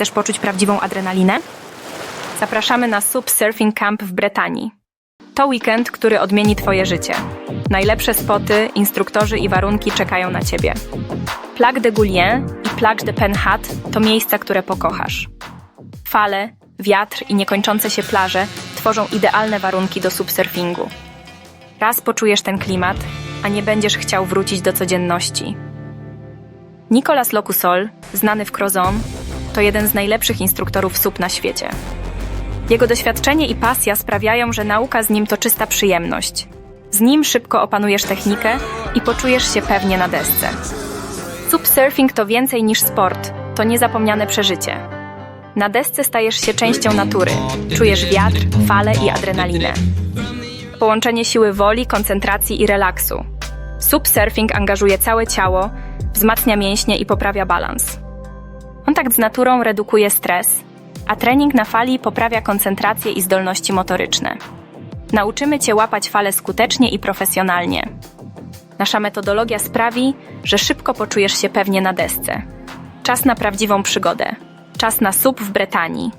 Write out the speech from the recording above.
Chcesz poczuć prawdziwą adrenalinę? Zapraszamy na Sub Surfing Camp w Bretanii. To weekend, który odmieni Twoje życie. Najlepsze spoty, instruktorzy i warunki czekają na Ciebie. Plac de Goulien i Plac de Penhat to miejsca, które pokochasz. Fale, wiatr i niekończące się plaże tworzą idealne warunki do subsurfingu. Raz poczujesz ten klimat, a nie będziesz chciał wrócić do codzienności. Nicolas Locusol, znany w Crozon, to jeden z najlepszych instruktorów sub na świecie. Jego doświadczenie i pasja sprawiają, że nauka z nim to czysta przyjemność. Z nim szybko opanujesz technikę i poczujesz się pewnie na desce. Subsurfing to więcej niż sport, to niezapomniane przeżycie. Na desce stajesz się częścią natury, czujesz wiatr, fale i adrenalinę. Połączenie siły woli, koncentracji i relaksu. Subsurfing angażuje całe ciało, wzmacnia mięśnie i poprawia balans. Kontakt z naturą redukuje stres, a trening na fali poprawia koncentrację i zdolności motoryczne. Nauczymy Cię łapać fale skutecznie i profesjonalnie. Nasza metodologia sprawi, że szybko poczujesz się pewnie na desce. Czas na prawdziwą przygodę. Czas na sub w Bretanii.